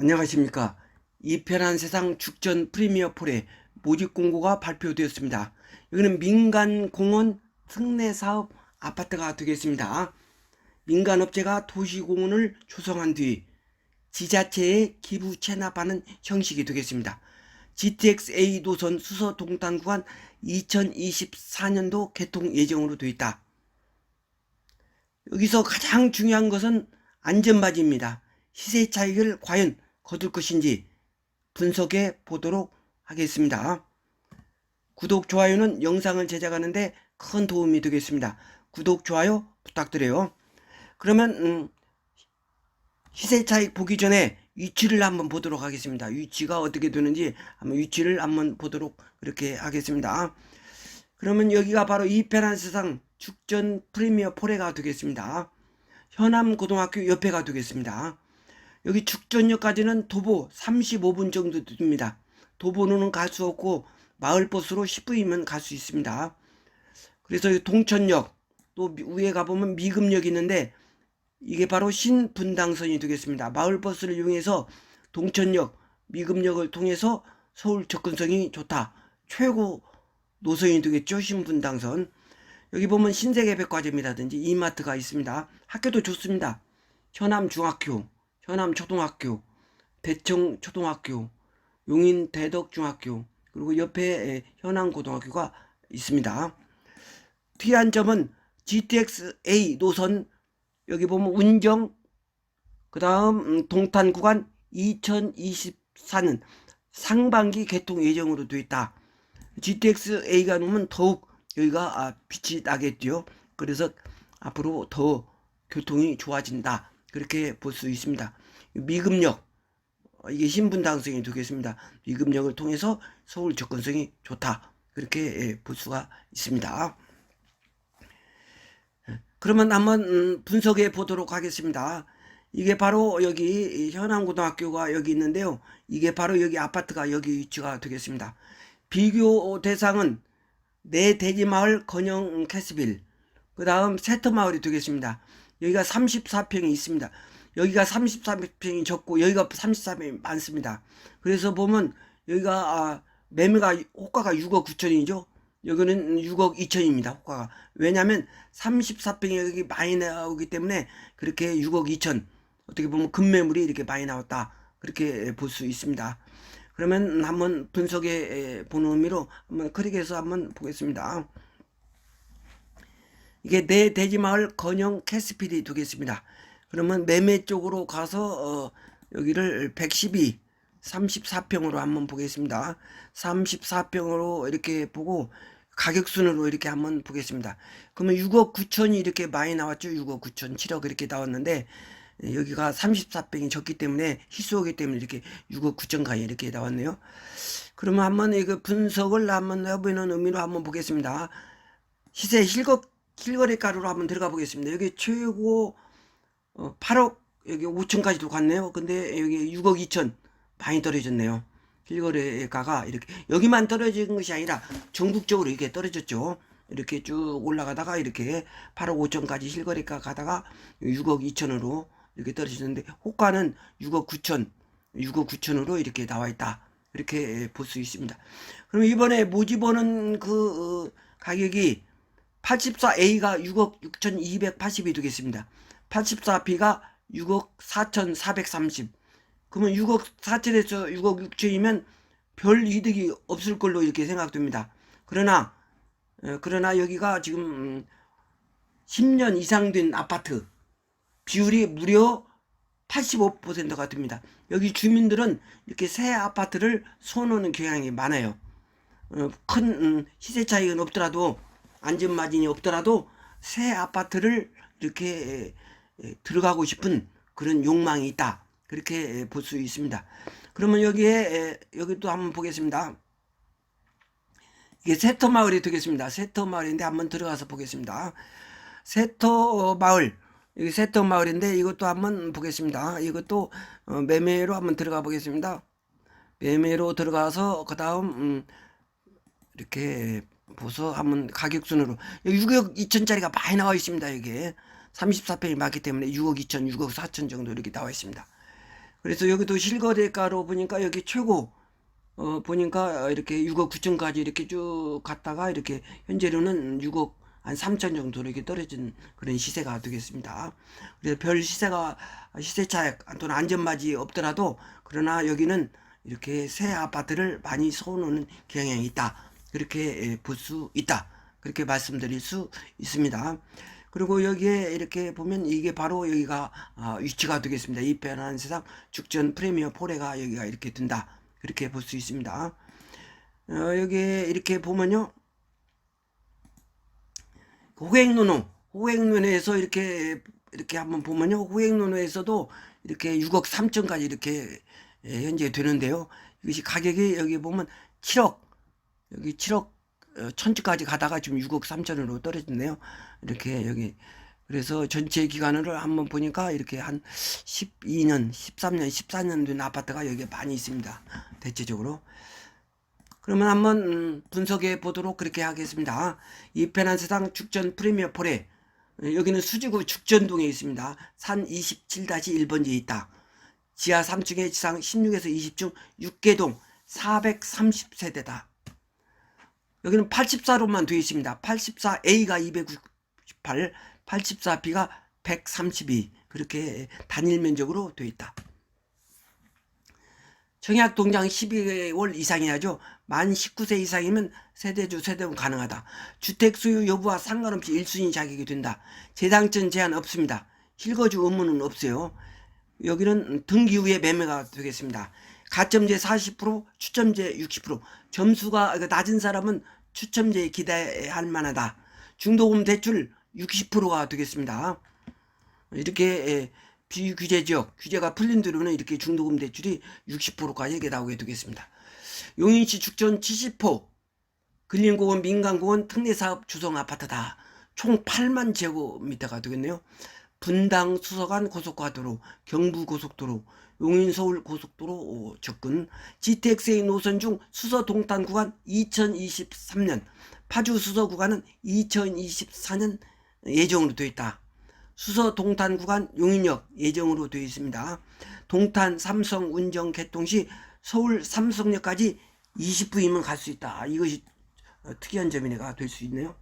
안녕하십니까. 이 편한 세상 죽전 프리미어 폴의 모집 공고가 발표되었습니다. 여기는 민간 공원 특례 사업 아파트가 되겠습니다. 민간 업체가 도시 공원을 조성한 뒤 지자체에 기부 체납하는 형식이 되겠습니다. GTX-A 노선 수서 동탄 구간 2024년도 개통 예정으로 되어 있다. 여기서 가장 중요한 것은 안전바지입니다. 시세 차익을 과연 거둘 것인지 분석해 보도록 하겠습니다. 구독, 좋아요는 영상을 제작하는데 큰 도움이 되겠습니다. 구독, 좋아요 부탁드려요. 그러면 음, 시세 차익 보기 전에 위치를 한번 보도록 하겠습니다. 위치가 어떻게 되는지 한번 위치를 한번 보도록 그렇게 하겠습니다. 그러면 여기가 바로 세상 죽전 프리미어 포레가 되겠습니다. 현암 고등학교 옆에가 되겠습니다. 여기 죽전역까지는 도보 35분 정도 됩니다. 도보로는 갈 수 없고 마을버스로 10분이면 갈 수 있습니다. 그래서 이 동천역 또 위에 가보면 미금역이 있는데 이게 바로 신분당선이 되겠습니다. 마을버스를 이용해서 동천역, 미금역을 통해서 서울 접근성이 좋다. 최고 노선이 되겠죠. 신분당선. 여기 보면 신세계백화점이라든지 이마트가 있습니다. 학교도 좋습니다. 현암중학교, 현암초등학교, 대청초등학교, 용인대덕중학교, 그리고 옆에 현암고등학교가 있습니다. 특이한 점은 GTX-A 노선 여기 보면 운정 그 다음 동탄 구간 2024년 상반기 개통 예정으로 되어 있다. GTX-A가 놓으면 더욱 여기가 아, 빛이 나겠죠. 그래서 앞으로 더 교통이 좋아진다. 그렇게 볼 수 있습니다. 미금역 어, 이게 신분 당성이 되겠습니다. 미금역을 통해서 서울 접근성이 좋다. 그렇게 예, 볼 수가 있습니다. 그러면 한번 음, 분석해 보도록 하겠습니다. 이게 바로 여기 현암고등학교가 여기 있는데요. 이게 바로 여기 아파트가 여기 위치가 되겠습니다. 비교 대상은 내 대지마을 건영 캐스빌 그 다음 세터마을이 되겠습니다. 여기가 34평이 있습니다. 여기가 34평이 적고 여기가 34평이 많습니다. 그래서 보면 여기가 아, 매매가 호가가 6억 9천이죠. 여기는 6억 2천입니다. 호가가. 왜냐하면 34평이 여기 많이 나오기 때문에 그렇게 6억 2천 어떻게 보면 급매물이 이렇게 많이 나왔다. 그렇게 볼 수 있습니다. 그러면 한번 분석해 보는 의미로 한번 크릭해서 한번 보겠습니다. 이게 내 대지마을 건영 캐스필이 되겠습니다. 그러면 매매 쪽으로 가서 어, 여기를 112 34평으로 한번 보겠습니다. 34평으로 이렇게 보고 가격 순으로 이렇게 한번 보겠습니다. 그러면 6억 9천이 이렇게 많이 나왔죠. 6억 9천, 7억 이렇게 나왔는데 여기가 34평이 적기 때문에 희소하기 때문에 이렇게 6억 9천 가에 이렇게 나왔네요. 그러면 한번 이거 분석을 한번 해보는 의미로 한번 보겠습니다. 시세 실거, 실거래가로 한번 들어가 보겠습니다. 여기 최고 어, 8억 여기 5천까지도 갔네요. 근데 여기 6억 2천 많이 떨어졌네요. 실거래가가 이렇게 여기만 떨어진 것이 아니라 전국적으로 이렇게 떨어졌죠. 이렇게 쭉 올라가다가 이렇게 8억 5천까지 실거래가 가다가 6억 2천으로 이렇게 떨어지는데 호가는 6억 9천, 6억 9천으로 이렇게 나와 있다. 이렇게 볼 수 있습니다. 그럼 이번에 모집원은 그 어, 가격이 84A가 6억 6,280이 되겠습니다. 84B가 6억 4,430. 그러면 6억 4천에서 6억 6천이면 별 이득이 없을 걸로 이렇게 생각됩니다. 그러나 어, 그러나 여기가 지금 음, 10년 이상 된 아파트 비율이 무려 85%가 됩니다. 여기 주민들은 이렇게 새 아파트를 선호하는 경향이 많아요. 어, 큰 음, 시세 차익은 없더라도 안전마진이 없더라도 새 아파트를 이렇게 들어가고 싶은 그런 욕망이 있다. 그렇게 볼 수 있습니다. 그러면 여기에 에, 여기 또 한번 보겠습니다. 이게 세터 마을이 되겠습니다. 세터 마을인데 한번 들어가서 보겠습니다. 세터 마을 여기 세터 마을인데 이것도 한번 보겠습니다. 이것도 어, 매매로 한번 들어가 보겠습니다. 매매로 들어가서 그 다음 음, 이렇게 보서 한번 가격 순으로 6억 2천짜리가 많이 나와 있습니다. 이게 34평이 많기 때문에 6억 2천, 6억 4천 정도 이렇게 나와 있습니다. 그래서 여기도 실거래가로 보니까 여기 최고 어 보니까 이렇게 6억 9천까지 이렇게 쭉 갔다가 이렇게 현재로는 6억 한 3천 정도로 이렇게 떨어진 그런 시세가 되겠습니다. 그래서 별 시세가 시세 차익 또는 안전맞이 없더라도 그러나 여기는 이렇게 새 아파트를 많이 서오는 경향이 있다. 그렇게 볼 수 있다. 그렇게 말씀드릴 수 있습니다. 그리고 여기에 이렇게 보면 이게 바로 여기가 아, 위치가 되겠습니다. 이 편한 세상 죽전 프리미어 포레가 여기가 이렇게 든다. 그렇게 볼 수 있습니다. 어, 여기에 이렇게 보면요. 호행노노, 호행노노에서 이렇게 이렇게 한번 보면요. 호행노노에서도 이렇게 6억 3천까지 이렇게 예, 현재 되는데요. 이것이 가격이 여기 보면 7억 여기 7억 어, 천주까지 가다가 지금 6억 3천으로 떨어졌네요. 이렇게 여기 그래서 전체 기간을 한번 보니까 이렇게 한 12년, 13년, 14년 된 아파트가 여기 많이 있습니다. 대체적으로. 그러면 한번 음, 분석해 보도록 그렇게 하겠습니다. 이 편한 세상 죽전 프리미어 폴에 여기는 수지구 죽전동에 있습니다. 산 27-1번지에 있다. 지하 3층에 지상 16에서 20중 6개동 430세대다. 여기는 84로만 되어 있습니다. 84A가 298, 84B가 132 그렇게 단일 면적으로 되어 있다. 청약 동장 12개월 이상이야죠. 만 19세 이상이면 세대주 세대분 가능하다. 주택 소유 여부와 상관없이 1순위 자격이 된다. 재당권 제한 없습니다. 실거주 의무는 없어요. 여기는 등기 후에 매매가 되겠습니다. 가점제 40%, 추첨제 60%. 점수가 낮은 사람은 추첨제에 기대할 만하다. 중도금 대출 60%가 되겠습니다. 이렇게 비규제 지역 규제가 풀린 대로는 이렇게 중도금 대출이 60%까지 이렇게 나오게 되겠습니다. 용인시 죽전 70호 근린공원 민간공원 특례사업 주성 아파트다. 총 8만 제곱미터가 되겠네요. 분당 수서간 고속화도로, 경부 고속도로, 용인 서울 고속도로 접근, GTXA 노선 중 수서 동탄 구간 2023년, 파주 수서 구간은 2024년 예정으로 되어 있다. 수서 동탄 구간 용인역 예정으로 되어 있습니다. 동탄 삼성 운정 개통 시 서울 삼성역까지 20분이면 갈 수 있다. 이것이 특이한 점이네가 될 수 있네요.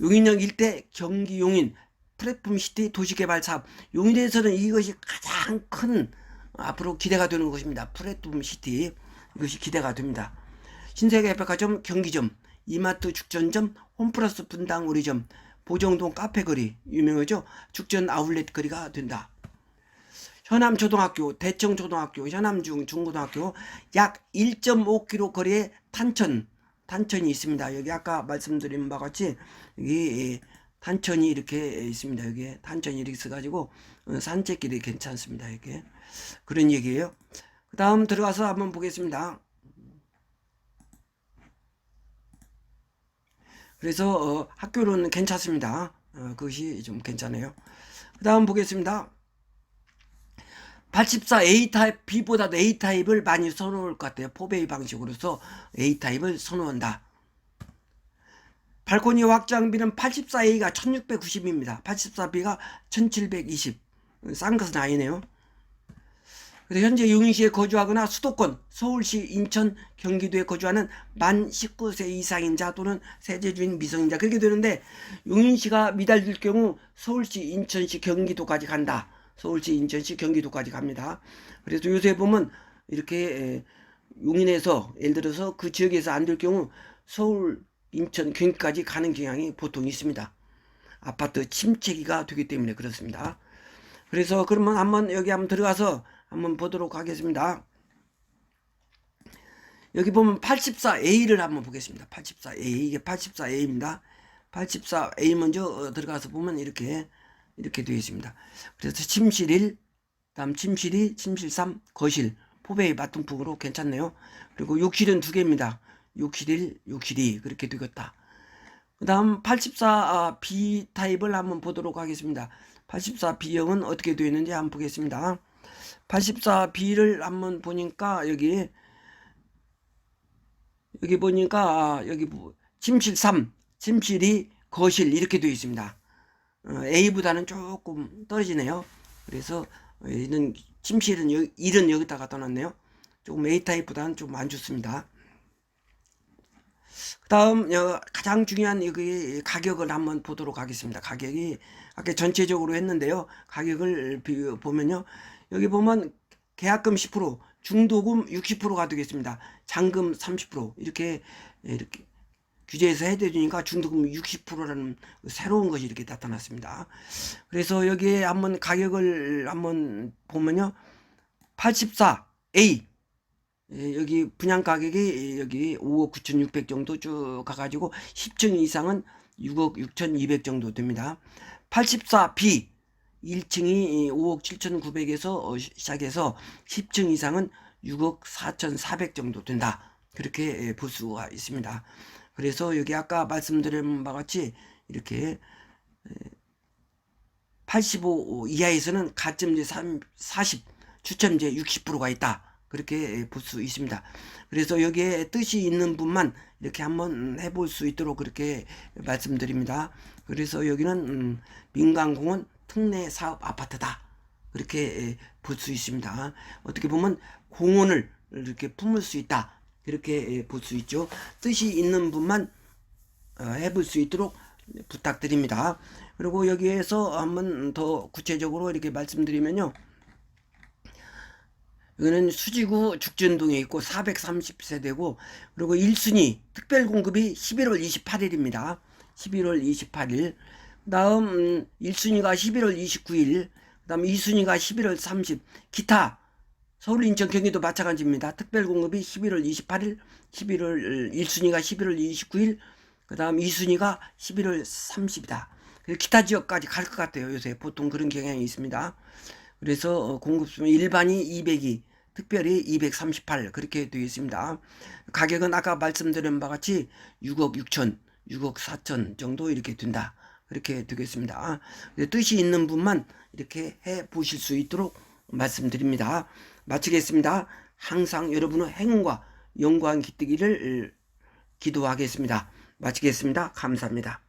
용인역 일대 경기 용인 플랫폼 시티 도시개발 사업 용인에서는 이것이 가장 큰 앞으로 기대가 되는 것입니다. 플랫폼 시티 이것이 기대가 됩니다. 신세계 백화점 경기점 이마트 죽전점 홈플러스 분당 우리점 보정동 카페 거리 유명하죠. 죽전 아울렛 거리가 된다. 현암초등학교, 대청초등학교, 현암중 중고등학교 약 1.5km 거리에 탄천 탄천이 있습니다. 여기 아까 말씀드린 바와 같이 여기 탄천이 이렇게 있습니다. 여기 탄천이 이렇게 있어가지고 어, 산책길이 괜찮습니다. 이렇게 그런 얘기예요. 그 다음 들어가서 한번 보겠습니다. 그래서 어, 학교로는 괜찮습니다. 어, 그것이 좀 괜찮아요. 그 다음 보겠습니다. 84 A타입 B보다도 A타입을 많이 선호할 것 같아요. 포베이 방식으로서 A타입을 선호한다. 발코니 확장비는 84A가 1690입니다. 84B가 1720. 싼 것은 아니네요. 그래서 현재 용인시에 거주하거나 수도권, 서울시, 인천, 경기도에 거주하는 만 19세 이상인 자 또는 세제주인 미성인자 그렇게 되는데 용인시가 미달될 경우 서울시, 인천시, 경기도까지 간다. 서울시, 인천시, 경기도까지 갑니다. 그래서 요새 보면 이렇게 용인에서 예를 들어서 그 지역에서 안 될 경우 서울, 인천, 경기까지 가는 경향이 보통 있습니다. 아파트 침체기가 되기 때문에 그렇습니다. 그래서 그러면 한번 여기 한번 들어가서 한번 보도록 하겠습니다. 여기 보면 84A를 한번 보겠습니다. 84A 이게 84A입니다. 84A 먼저 어, 들어가서 보면 이렇게 이렇게 되어 있습니다. 그래서 침실 1, 다음 침실 2, 침실 3, 거실 포베이 마통풍으로 괜찮네요. 그리고 욕실은 두 개입니다. 욕실 1, 욕실 2 그렇게 되겠다. 그 다음 84B 타입을 한번 보도록 하겠습니다. 84B형은 어떻게 되어 있는지 한번 보겠습니다. 84B를 한번 보니까 여기 여기 보니까 여기 침실 3, 침실 2, 거실 이렇게 되어 있습니다. 어, A보다는 조금 떨어지네요. 그래서 얘는 침실은 여, 1은 여기다 갖다 놨네요. 조금 A타입보다는 좀 안 좋습니다. 그 다음 가장 중요한 여기 가격을 한번 보도록 하겠습니다. 가격이 아까 전체적으로 했는데요. 가격을 비- 보면요. 여기 보면 계약금 10%, 중도금 60%가 되겠습니다. 잔금 30% 이렇게 이렇게 규제해서 해드리니까 중도금 60%라는 새로운 것이 이렇게 나타났습니다. 그래서 여기에 한번 가격을 한번 보면요. 84A 예, 여기 분양 가격이 여기 5억 9,600 정도 쭉 가가지고 10층 이상은 6억 6,200 정도 됩니다. 84B 1층이 5억 7,900에서 시작해서 10층 이상은 6억 4,400 정도 된다. 그렇게 예, 볼 수가 있습니다. 그래서 여기 아까 말씀드린 바와 같이 이렇게 85 이하에서는 가점제 40, 추첨제 60%가 있다. 그렇게 볼 수 있습니다. 그래서 여기에 뜻이 있는 분만 이렇게 한번 해볼 수 있도록 그렇게 말씀드립니다. 그래서 여기는 음, 민간공원 특례 사업 아파트다. 그렇게 볼 수 있습니다. 어떻게 보면 공원을 이렇게 품을 수 있다. 그렇게 볼 수 있죠. 뜻이 있는 분만 어, 해볼 수 있도록 부탁드립니다. 그리고 여기에서 한번 더 구체적으로 이렇게 말씀드리면요. 이거는 수지구 죽전동에 있고 430세대고 그리고 1순위 특별 공급이 11월 28일입니다. 11월 28일. 다음 음, 1순위가 11월 29일. 그다음 2순위가 11월 30. 기타 서울 인천 경기도 마찬가지입니다. 특별 공급이 11월 28일, 11월 1순위가 11월 29일, 그다음 2순위가 11월 30이다. 기타 지역까지 갈 것 같아요. 요새 보통 그런 경향이 있습니다. 그래서 어, 공급수는 일반이 202, 특별히 238 그렇게 되어 있습니다. 가격은 아까 말씀드린 바와 같이 6억 6천, 6억 4천 정도 이렇게 된다. 그렇게 되겠습니다. 뜻이 있는 분만 이렇게 해 보실 수 있도록 말씀드립니다. 마치겠습니다. 항상 여러분의 행운과 영광 기뜨기를 기도하겠습니다. 마치겠습니다. 감사합니다.